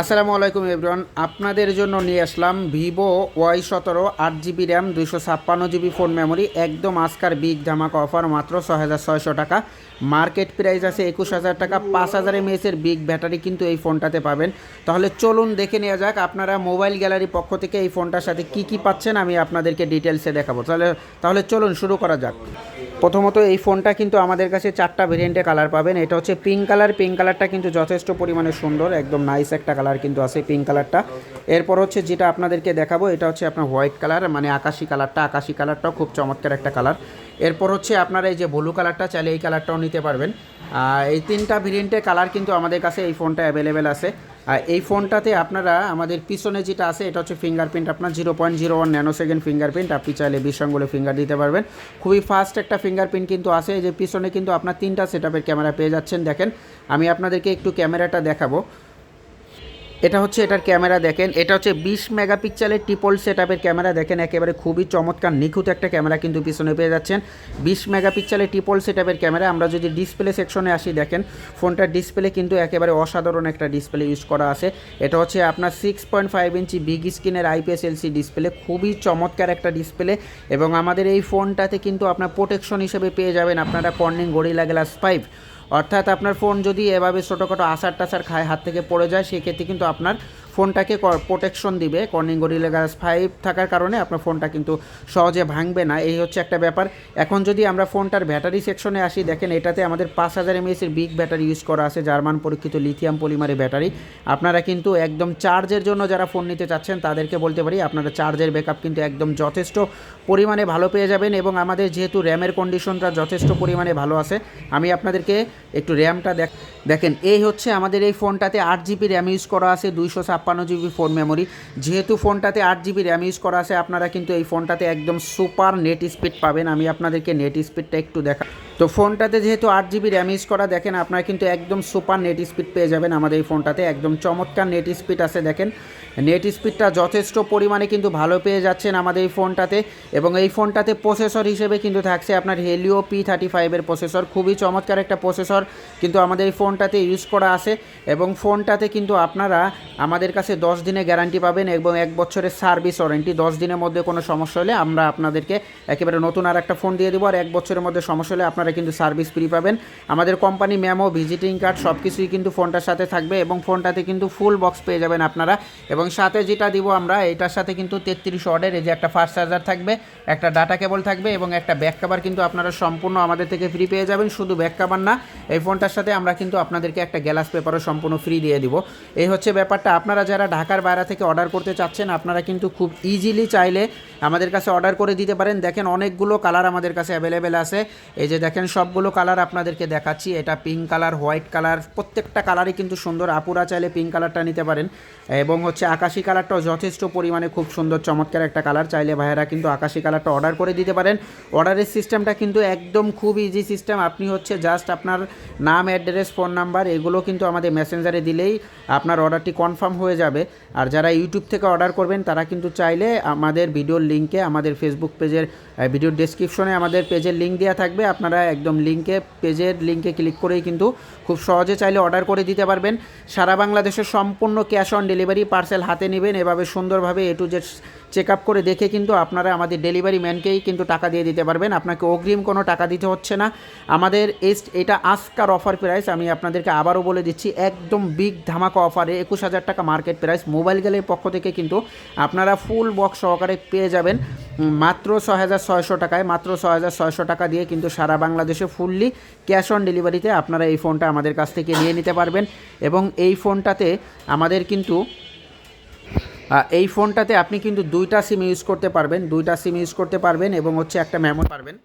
আসসালামু আলাইকুম এভরিওয়ান। আপনাদের জন্য নিয়ে আসলাম ভিভো ওয়াই সতেরো, আট জিবি র্যাম দুইশো ছাপ্পান্ন জিবি ফোন মেমোরি একদম আজকার বিগ ধামাকা অফার মাত্র ছয় হাজার ছয়শো টাকা। মার্কেট প্রাইস আছে একুশ হাজার টাকা। পাঁচ হাজার এমএসের বিগ ব্যাটারি কিন্তু এই ফোনটাতে পাবেন। তাহলে চলুন দেখে নেওয়া যাক আপনারা মোবাইল গ্যালারি পক্ষ থেকে এই ফোনটার সাথে কি কি পাচ্ছেন আমি আপনাদেরকে ডিটেলসে দেখাবো। তাহলে তাহলে চলুন শুরু করা যাক। প্রথমত এই ফোনটা কিন্তু আমাদের কাছে চারটা ভেরিয়েন্টে কালার পাবেন। এটা হচ্ছে পিঙ্ক কালার পিঙ্ক কালারটা কিন্তু যথেষ্ট পরিমাণে সুন্দর, একদম নাইস একটা কালার কিন্তু আছে পিঙ্ক কালারটা। এরপর হচ্ছে যেটা আপনাদেরকে দেখাবো, এটা হচ্ছে আপনার হোয়াইট কালার মানে আকাশি কালারটা। আকাশি কালারটাও খুব চমৎকার একটা কালার। এরপর হচ্ছে আপনারা এই যে ব্লু কালারটা, চাইলে এই কালারটাও নিতে পারবেন। এই তিনটা ভেরিয়েন্টের কালার কিন্তু আমাদের কাছে এই ফোনটা অ্যাভেলেবেল আছে। আর এই ফোনটাতে আপনারা আমাদের পিছনে যেটা আছে, এটা হচ্ছে ফিঙ্গারপ্রিন্ট আপনার zero point zero one nano second fingerprint আপনি চাইলে বিশ ফিঙ্গার দিতে পারবেন। খুবই ফাস্ট একটা ফিঙ্গারপ্রিন্ট কিন্তু আছে। যে পিছনে কিন্তু আপনার তিনটা সেটআপের ক্যামেরা পেয়ে যাচ্ছেন। দেখেন, আমি আপনাদেরকে একটু ক্যামেরাটা দেখাবো। এটা হচ্ছে এটার ক্যামেরা দেখেন। এটা হচ্ছে বিশ মেগাপিক্সেলের ট্রিপল সেটআপের ক্যামেরা দেখেন। একেবারে খুবই চমৎকার, নিখুঁত একটা ক্যামেরা কিন্তু পিছনে পেয়ে যাচ্ছেন। বিশ মেগাপিক্সেলের ট্রিপল সেটআপের ক্যামেরা, আমরা যদি ডিসপ্লে সেকশনে আসি, দেখেন, ফোনটার ডিসপ্লে কিন্তু একেবারে অসাধারণ একটা ডিসপ্লে ইউজ করা আছে। এটা হচ্ছে আপনার six point five inch big স্ক্রিনের আইপিএস এলসি ডিসপ্লে খুবই চমৎকার একটা ডিসপ্লে এবং আমাদের এই ফোনটাতে কিন্তু আপনার প্রোটেকশন হিসেবে পেয়ে যাবেন আপনারা কর্নিং গরিলা গ্লাস ফাইভ অর্থাৎ আপনার ফোন যদি এভাবে ছোটোখাটো আসার টাসার খায়, হাত থেকে পড়ে যায়, সেক্ষেত্রে কিন্তু আপনার ফোনটাকে প্রোটেকশন দিবে। কর্নিং গরিলা গ্লাস ফাইভ থাকার কারণে আপনার ফোনটা কিন্তু সহজে ভাঙবে না। এই হচ্ছে একটা ব্যাপার। এখন যদি আমরা ফোনটার ব্যাটারি সেকশনে আসি, দেখেন এটাতে আমাদের পাঁচ হাজার এমএসের বিগ ব্যাটারি ইউজ করা আছে, জার্মান পরীক্ষিত লিথিয়াম পলিমারের ব্যাটারি আপনারা কিন্তু একদম চার্জের জন্য যারা ফোন নিতে চাচ্ছেন, তাদেরকে বলতে পারি, আপনারা চার্জের ব্যাকআপ কিন্তু একদম যথেষ্ট পরিমাণে ভালো পেয়ে যাবেন এবং আমাদের যেহেতু র্যামের কন্ডিশনটা যথেষ্ট পরিমাণে ভালো আছে, আমি আপনাদেরকে একটু র্যামটা দেখ দেখেন, এই হচ্ছে আমাদের এই ফোনটাতে আট জিবি র্যাম ইউজ করা আছে, দুইশো ছাপ্পান্ন জিবি ফোন মেমোরি। যেহেতু ফোনটাতে আট জিবি র্যাম ইউজ করা আছে, আপনারা কিন্তু এই ফোনটাতে একদম সুপার নেট স্পিড পাবেন। আমি আপনাদেরকে নেট স্পিডটা একটু দেখা তো ফোনটাতে যেহেতু আট জিবি র্যাম ইউজ করা, দেখেন আপনারা কিন্তু একদম সুপার নেট স্পিড পেয়ে যাবেন আমাদের এই ফোনটাতে। একদম চমৎকার নেট স্পিড আছে, দেখেন। নেট স্পিডটা যথেষ্ট পরিমাণে কিন্তু ভালো পেয়ে যাচ্ছেন আমাদের এই ফোনটাতে। এবং এই ফোনটাতে প্রসেসর হিসেবে কিন্তু থাকছে আপনার হেলিও পি থার্টি ফাইভের প্রসেসর। খুবই চমৎকার একটা প্রসেসর কিন্তু আমাদের এই ফোনটাতে ইউজ করা আছে। এবং ফোনটাতে কিন্তু আপনারা আমাদের কাছে দশ দিনে গ্যারান্টি পাবেন এবং এক বছরের সার্ভিস ওয়ারেন্টি দশ দিনের মধ্যে কোনো সমস্যা হলে আমরা আপনাদেরকে একেবারে নতুন আর একটা ফোন দিয়ে দেবো, আর এক বছরের মধ্যে সমস্যা হলে আপনারা কিন্তু সার্ভিস ফ্রি পাবেন। আমাদের কোম্পানি মেমো ভিজিটিং কার্ড সব কিছুই কিন্তু ফোনটার সাথে থাকবে এবং ফোনটাতে কিন্তু ফুল বক্স পেয়ে যাবেন আপনারা। এবং সাথে যেটা দিব আমরা, এটার সাথে কিন্তু তেত্রিশ অর্ডের এই যে একটা ফাস্ট চার্জার থাকবে, একটা ডাটা কেবল থাকবে এবং একটা ব্যাক কাভার কিন্তু আপনারা সম্পূর্ণ আমাদের থেকে ফ্রি পেয়ে যাবেন। শুধু ব্যাক কাভার না, এই ফোনটার সাথে আমরা কিন্তু আপনাদেরকে একটা গ্যালাস পেপারও সম্পূর্ণ ফ্রি দিয়ে দিব। এই হচ্ছে ব্যাপারটা। আপনারা যারা ঢাকার বাইরে থেকে অর্ডার করতে চাচ্ছেন, আপনারা কিন্তু খুব ইজিলি চাইলে আমাদের কাছে অর্ডার করে দিতে পারেন। দেখেন অনেকগুলো কালার আমাদের কাছে অ্যাভেলেবেল আছে। এই যে দেখেন, সবগুলো কালার আপনাদেরকে দেখাচ্ছি। এটা পিঙ্ক কালার হোয়াইট কালার, প্রত্যেকটা কালারই কিন্তু সুন্দর। আপুরা চাইলে পিঙ্ক কালারটা নিতে পারেন। এবং হচ্ছে আকাশি কালারটাও যথেষ্ট পরিমাণে খুব সুন্দর, চমৎকার একটা কালার। চাইলে ভাইয়েরা কিন্তু আকাশি কালারটা অর্ডার করে দিতে পারেন। অর্ডারের সিস্টেমটা কিন্তু একদম খুব ইজি সিস্টেম আপনি হচ্ছে জাস্ট আপনার নাম অ্যাড্রেস ফোন নাম্বার এগুলো কিন্তু আমাদের মেসেঞ্জারে দিলেই আপনার অর্ডারটি কনফার্ম হয়ে যাবে। আর যারা ইউটিউব থেকে অর্ডার করবেন, তারা কিন্তু চাইলে আমাদের ভিডিওর লিঙ্কে আমাদের ফেসবুক পেজের ভিডিওর ডেসক্রিপশনে আমাদের পেজের লিঙ্ক দেওয়া থাকবে। আপনারা একদম লিঙ্কে পেজের লিঙ্কে ক্লিক করেই কিন্তু খুব সহজে চাইলে অর্ডার করে দিতে পারবেন। সারা বাংলাদেশের সম্পূর্ণ ক্যাশ অন ডেলিভারি পার্সেল হাতে নেবেন। এভাবে সুন্দরভাবে A to Z check up করে দেখে কিন্তু আপনারা আমাদের ডেলিভারি ম্যানকেই কিন্তু টাকা দিয়ে দিতে পারবেন। আপনাকে অগ্রিম কোনো টাকা দিতে হচ্ছে না। আমাদের এটা আজকার অফার প্রাইস আমি আপনাদেরকে আবারও বলে দিচ্ছি, একদম বিগ ধামাকা অফারে একুশ হাজার টাকা মার্কেট প্রাইস মোবাইল গেলের পক্ষ থেকে কিন্তু আপনারা ফুল বক্স সহকারে পেয়ে যাবেন। মাত্র ছয় হাজার ছয়শো টাকায়, মাত্র ছয় হাজার ছয়শো টাকা দিয়ে কিন্তু সারা বাংলাদেশে ফুললি ক্যাশ অন ডেলিভারিতে আপনারা এই ফোনটা আমাদের কাছ থেকে নিয়ে নিতে পারবেন। এবং এই ফোনটাতে আমাদের কিন্তু এই ফোনটাতে আপনি কিন্তু দুইটা সিম ইউজ করতে পারবেন, দুইটা সিম ইউজ করতে পারবেন এবং হচ্ছে একটা মেমো পারবেন।